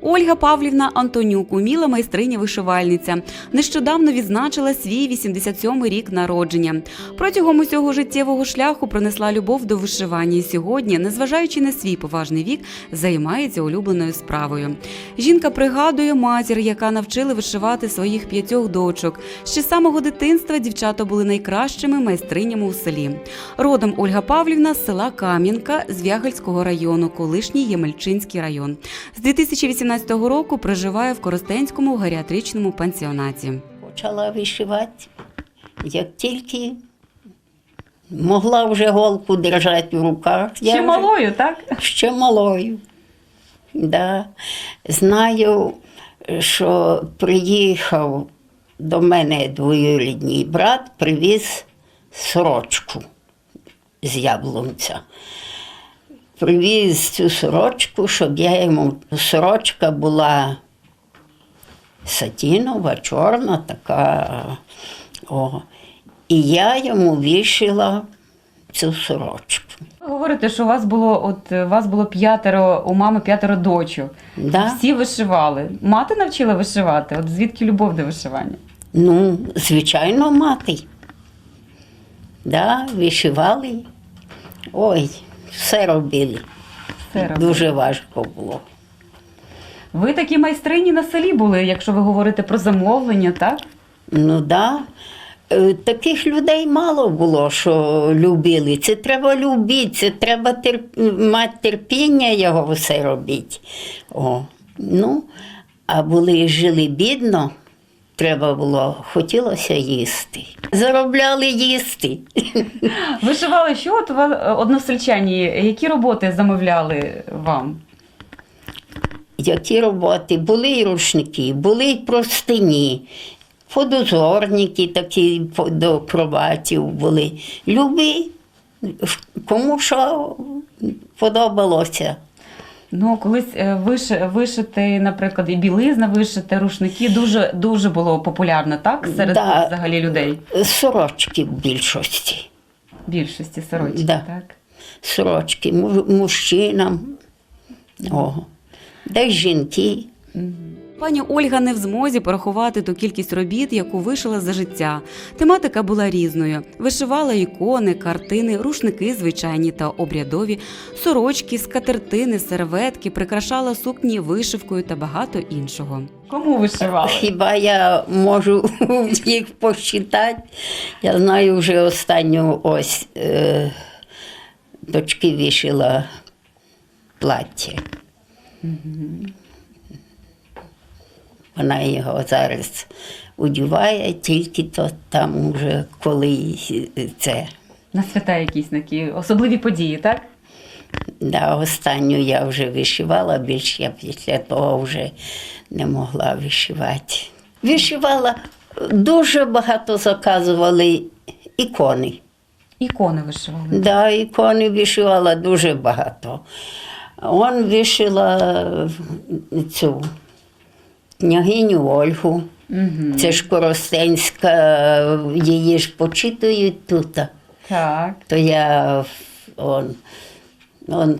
Ольга Павлівна Антонюк, уміла майстриня вишивальниця. Нещодавно відзначила свій 87-й рік народження. Протягом усього життєвого шляху пронесла любов до вишивання і сьогодні, незважаючи на свій поважний вік, займається улюбленою справою. Жінка пригадує матір, яка навчила вишивати своїх п'ятьох дочок. Ще з самого дитинства дівчата були найкращими майстринями у селі. Родом Ольга Павлівна з села Кам'янка з Вягельського району, колишній Ємельчинський район. З 2018 року проживає в Коростенському геріатричному пансіонаті. Почала вишивати, як тільки могла вже голку держати в руках. Я Ще вже- малою, так? Ще малою. Да. Знаю, що приїхав до мене двоюрідний брат, привіз сорочку з яблунця. Привіз цю сорочку, щоб я йому. Сорочка була сатінова, чорна така. О. І я йому вішила цю сорочку. Ви говорите, що у вас було от у вас було п'ятеро, у мами п'ятеро дочок. Да? Всі вишивали. Мати навчила вишивати. От звідки любов до вишивання? Ну, звичайно, мати. Да, вишивали. Ой, все робили. Все робили. Дуже важко було. Ви такі майстрині на селі були, якщо ви говорите про замовлення, так? Ну да. Е, Таких людей мало було, що любили. Це треба любити, це треба терп... мати терпіння його все робити. О. Ну, а були жили бідно, треба було, хотілося їсти. Заробляли їсти. Вишивали що? От е, односельчані, які роботи замовляли вам? Які роботи? Були і рушники, були й простині, подозорники такі до кроватів були. Люби, кому що подобалося. Ну, колись е, виш, вишити, наприклад, і білизна вишити, рушники дуже дуже було популярно, так? Серед Да. взагалі людей. Сорочки в більшості. Більшості сорочки, Да. так? Сорочки му- мужчинам. О. Де жінки. жінки. Пані Ольга не в змозі порахувати ту кількість робіт, яку вишила за життя. Тематика була різною: вишивала ікони, картини, рушники звичайні та обрядові, сорочки, скатертини, серветки, прикрашала сукні вишивкою та багато іншого. Кому вишивали? Хіба я можу їх посчитати? Я знаю вже останню ось е, дочки вішила плаття. Вона його зараз одіває, тільки то там вже коли це. На свята якісь такі особливі події, так? Да, останню я вже вишивала, більше я після того вже не могла вишивати. Вишивала, дуже багато заказували ікони. Ікони вишивали. Да, ікони вишивала дуже багато. Он вишила цю княгиню Ольгу. Угу. Це ж Коростенська, її ж почитують тут. Так. То я он, он,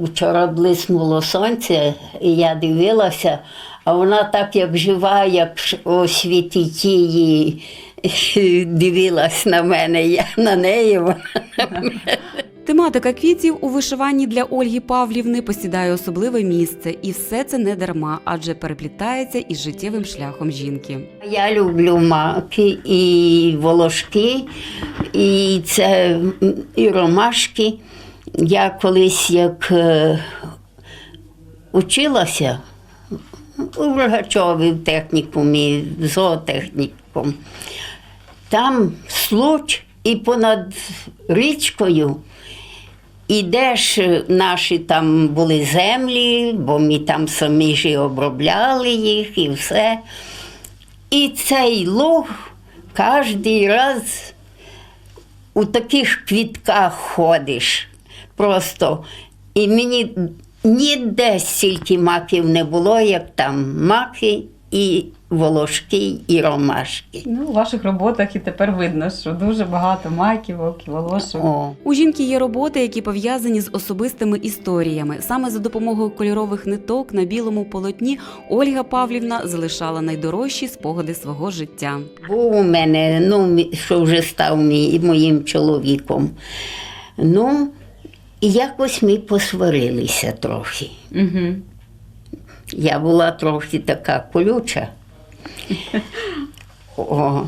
вчора блиснуло сонце, і я дивилася, а вона так як жива, як у світі тії, дивилась на мене, я на неї. Вона на мене. Тематика квітів у вишиванні для Ольги Павлівни посідає особливе місце, і все це не дарма, адже переплітається із життєвим шляхом жінки. Я люблю маки і волошки, і це і ромашки. Я колись як е, училася у Рогачові в технікумі, зоотехнікум. Там случ і понад річкою Ідеш, наші там були землі, бо ми там самі ж і обробляли їх і все. І цей луг кожен раз у таких квітках ходиш. Просто. І мені ніде стільки маків не було, як там. Маки і волошки, і ромашки. Ну, у ваших роботах і тепер видно, що дуже багато маківок і волошок. О, У жінки є роботи, які пов'язані з особистими історіями. Саме за допомогою кольорових ниток на білому полотні Ольга Павлівна залишала найдорожчі спогади свого життя. був у мене, ну, що вже став мій, моїм чоловіком. Ну, і якось ми посварилися трохи. Угу. Я була трохи така колюча. О,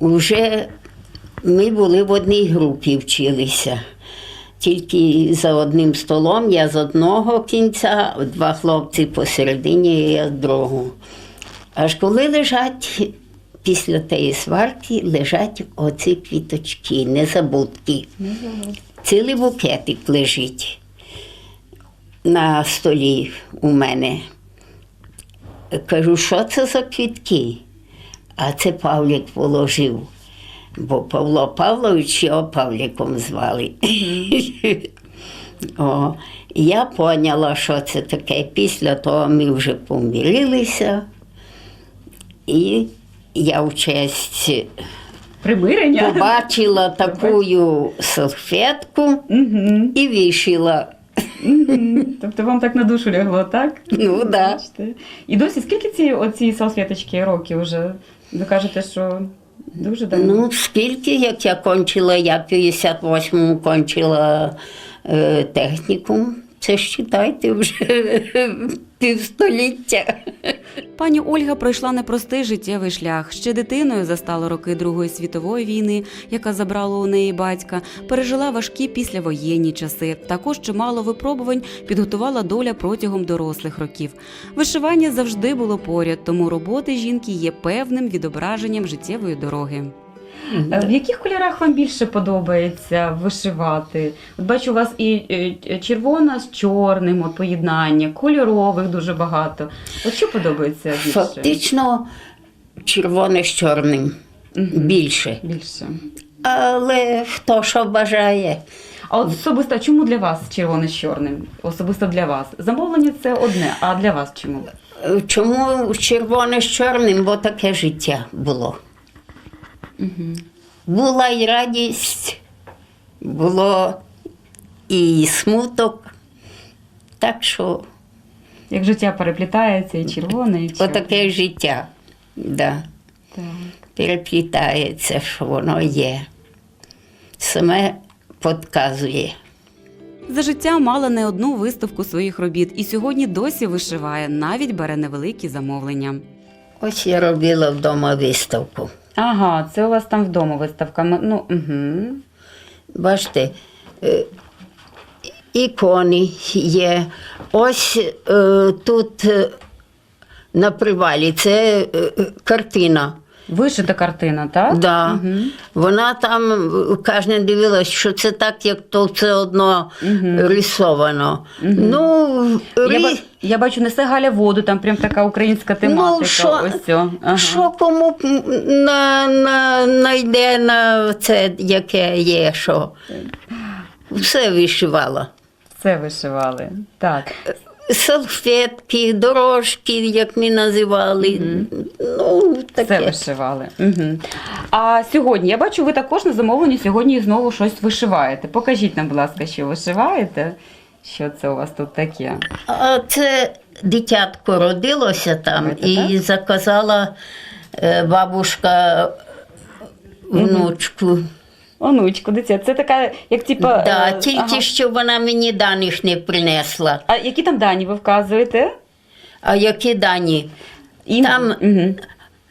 уже ми були в одній групі вчилися. Тільки за одним столом, я з одного кінця, два хлопці посередині, і я з другого. Аж коли лежать після тієї сварки, лежать оці квіточки, незабудки. Цілий букетик лежить на столі у мене. Кажу, що це за квітки? А це Павлік положив. Бо Павло Павлович його Павліком звали. О, я поняла, що це таке. Після того ми вже помирилися. І я в честь Примирення. побачила таку салфетку Угу. і вішила. Тобто вам так на душу лягло, так? Ну, да. Бачите. І досі скільки ці оці салфеточки років вже? Ви кажете, що дуже давно. Ну, скільки, як я кончила, я в 58-му кончила е, технікум. Це ж вже півстоліття. Пані Ольга пройшла непростий життєвий шлях. Ще дитиною застала роки Другої світової війни, яка забрала у неї батька, пережила важкі післявоєнні часи. Також чимало випробувань підготувала доля протягом дорослих років. Вишивання завжди було поряд, тому роботи жінки є певним відображенням життєвої дороги. Е, В яких кольорах вам більше подобається вишивати? От бачу, у вас і е, червона з чорним, от поєднання, кольорових дуже багато. От що подобається більше? Фактично червоне з чорним більше. Більше. Але хто що бажає. А от особисто чому для вас червоне з чорним? Особисто для вас. Замовлення це одне, а для вас чому? Е, Чому червоне з чорним? Бо таке життя було. Була і радість, було і смуток. Так що Як життя переплітається, і червоне, і чорне. отаке життя. Да. Так. Переплітається, що воно є. Саме підказує. За життя мала не одну виставку своїх робіт і сьогодні досі вишиває, навіть бере невеликі замовлення. Ось я робила вдома виставку. Ага, це у вас там вдома виставка. Ну, угу. Бачите, е, ікони є. Ось е, тут е, на привалі це картина. Вишита картина, так? Да. Мгм. Вона там е, кожен дивилась, що це так, як то все одно рисовано. Ну, Я, рі- ба- я бачу, несе Галя воду, там прям така українська тематика. Ну, що- Ось цьо. Ага. Що кому на, на, найде на це, яке є, що все вишивала. Це вишивали. Так. Салфетки, дорожки, як ми називали. Ну, Це таке. вишивали. Угу. А сьогодні, я бачу, ви також на замовленні сьогодні знову щось вишиваєте. Покажіть нам, будь ласка, що вишиваєте. Що це у вас тут таке? А це дитятко родилося там і заказала е, бабушка внучку. Онучку, дитя. Це така, як типа. Да, е, тільки ага. що вона мені даних не принесла. А які там дані ви вказуєте? А які дані? І... Там- Угу.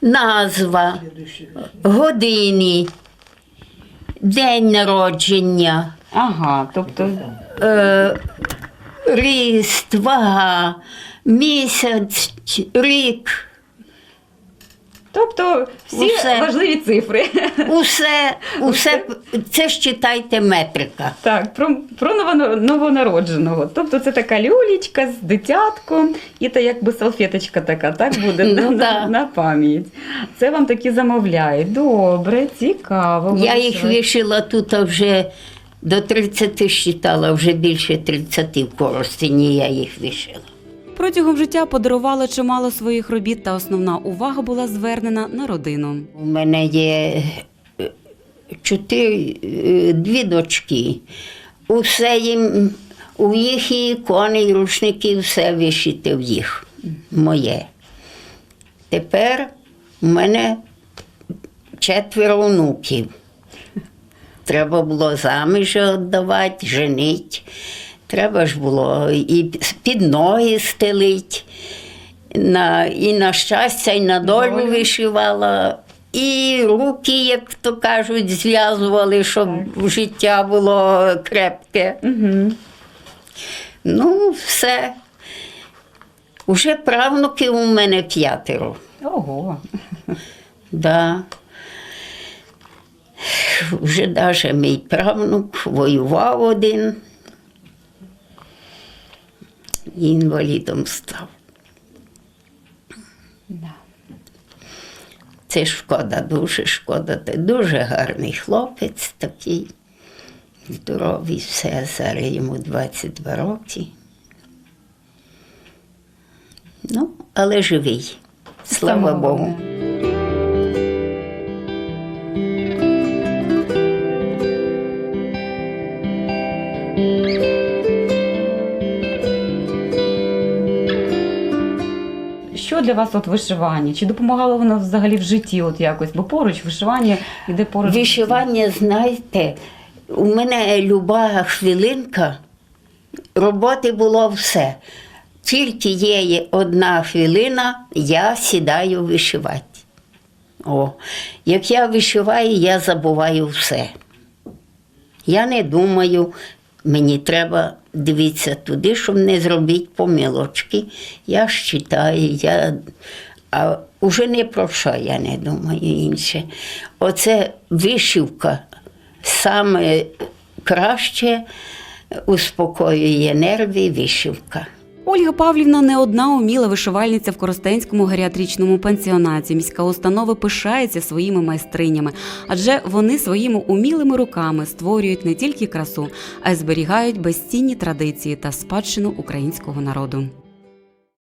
Назва, години, день народження, Ага, тобто. е, ріст, вага, місяць, рік. Тобто всі Усе. важливі цифри. Усе, усе це ж читайте метрика. Так, про, про новонародженого. Тобто це така люлічка з дитятком, і та якби салфеточка така, так буде Ну, на, да. на, на пам'ять. Це вам такі замовляють. Добре, цікаво. Я Ви їх вишила тут вже до 30 считала, вже більше 30 в Коростені я їх вишила. Протягом життя подарувала чимало своїх робіт, та основна увага була звернена на родину. У мене є е, чотири, е, дві дочки. Усе їм, у їх і ікони, і рушники, все вишите в їх, моє. Тепер у мене четверо онуків. Треба було заміж віддавати, женить. Треба ж було і під ноги стелить. На, і на щастя, і на долю вишивала, і руки, як то кажуть, зв'язували, щоб життя було крепке. Угу. Ну, все. Уже правнуків у мене п'ятеро. Ого. Да. Вже навіть мій правнук воював один. І інвалідом став. Да. Це шкода, дуже шкода. Ти дуже гарний хлопець такий. Здоровий, все, зараз йому 22 роки. Ну, але живий. Слава Богу. Що для вас от вишивання? Чи допомагало воно взагалі в житті от якось? Бо поруч вишивання йде поруч. Вишивання, знаєте, у мене люба хвилинка, роботи було все. Тільки є одна хвилина, я сідаю вишивати. О, як я вишиваю, я забуваю все. Я не думаю, мені треба дивитися туди, щоб не зробити помилочки. Я ж читаю, я... а вже не про що я не думаю інше. Оце вишивка саме краще успокоює нерви вишивка. Ольга Павлівна не одна уміла вишивальниця в Коростенському геріатричному пансіонаті. Міська установа пишається своїми майстринями, адже вони своїми умілими руками створюють не тільки красу, а й зберігають безцінні традиції та спадщину українського народу.